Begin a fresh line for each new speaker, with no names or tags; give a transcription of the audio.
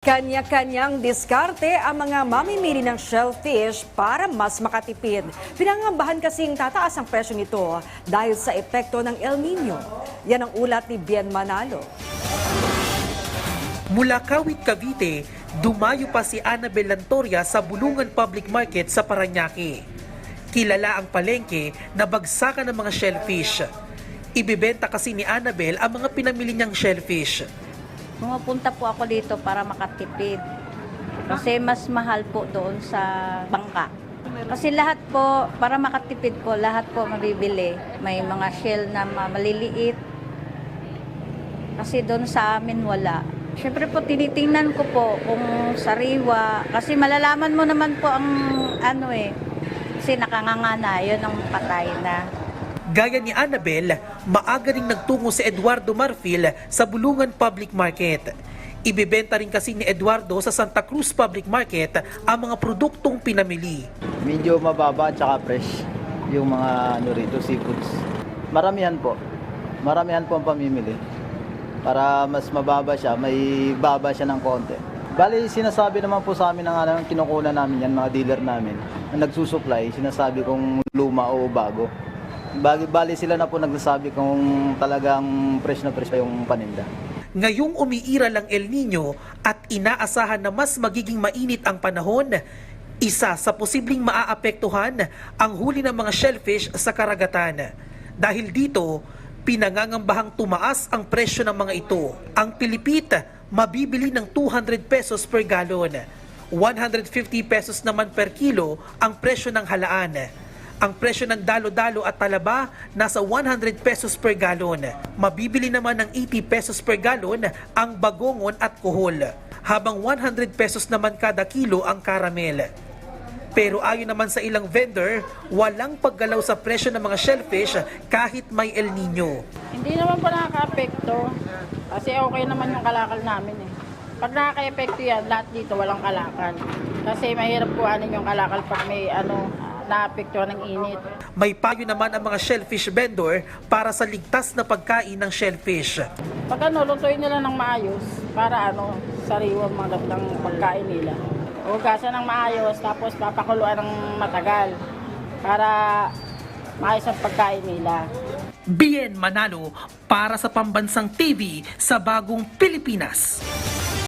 Kanya-kanyang diskarte ang mga mamimili ng shellfish para mas makatipid. Pinangambahan kasing tataas ang presyo nito dahil sa epekto ng El Nino. Yan ang ulat ni Bien Manalo.
Mula Kawit, Cavite, dumayo pa si Annabel Lantoria sa Bulungan Public Market sa Paranaque. Kilala ang palengke na bagsakan ng mga shellfish. Ibibenta kasi ni Annabel ang mga pinamili niyang shellfish.
Pumupunta po ako dito para makatipid. Kasi mas mahal po doon sa bangka. Kasi lahat po, para makatipid po, lahat po mabibili. May mga shell na ma- maliliit. Kasi doon sa amin wala. Siyempre po, tinitingnan ko po kung sariwa. Kasi malalaman mo naman po ang ano eh. Kasi nakanganga na, yun ang patay na.
Gaya ni Annabel, maaga ring nagtungo si Eduardo Marfil sa Bulungan Public Market. Ibebenta rin kasi ni Eduardo sa Santa Cruz Public Market ang mga produktong pinamili.
Medyo mababa at saka fresh yung mga ano rito, seafoods. Maramihan po. Maramihan po ang pamimili. Para mas mababa siya, may baba siya ng konti. Bali, sinasabi naman po sa amin ng ano, kinukunan namin yan, mga dealer namin, na nagsusupply, sinasabi kung luma o bago. Bali, bali sila na po nagsasabi kung talagang fresh na fresh yung paninda.
Ngayong umiira lang El Nino at inaasahan na mas magiging mainit ang panahon, isa sa posibleng maaapektuhan ang huli ng mga shellfish sa karagatan. Dahil dito, pinangangambahang tumaas ang presyo ng mga ito. Ang pilipit, mabibili ng 200 pesos per galon. 150 pesos naman per kilo ang presyo ng halaan. Ang presyo ng dalo-dalo at talaba nasa 100 pesos per galon. Mabibili naman ng 80 pesos per galon ang bagongon at kuhol. Habang 100 pesos naman kada kilo ang karamel. Pero ayon naman sa ilang vendor, walang paggalaw sa presyo ng mga shellfish kahit may El Nino.
Hindi naman po nakaka-apekto. Kasi okay naman yung kalakal namin eh. Pag nakaka-apekto yan, lahat dito walang kalakal. Kasi mahirap kuhanin yung kalakal pag may ano, naapektuhan ng init.
May payo naman ang mga shellfish vendor para sa ligtas na pagkain ng shellfish.
Pag ano, lutuin nila ng maayos para ano, sariwang mga ng pagkain nila. Hugasan ng maayos, tapos papakuluan ng matagal para maayos ang pagkain nila.
Bien Manalo para sa Pambansang TV sa Bagong Pilipinas.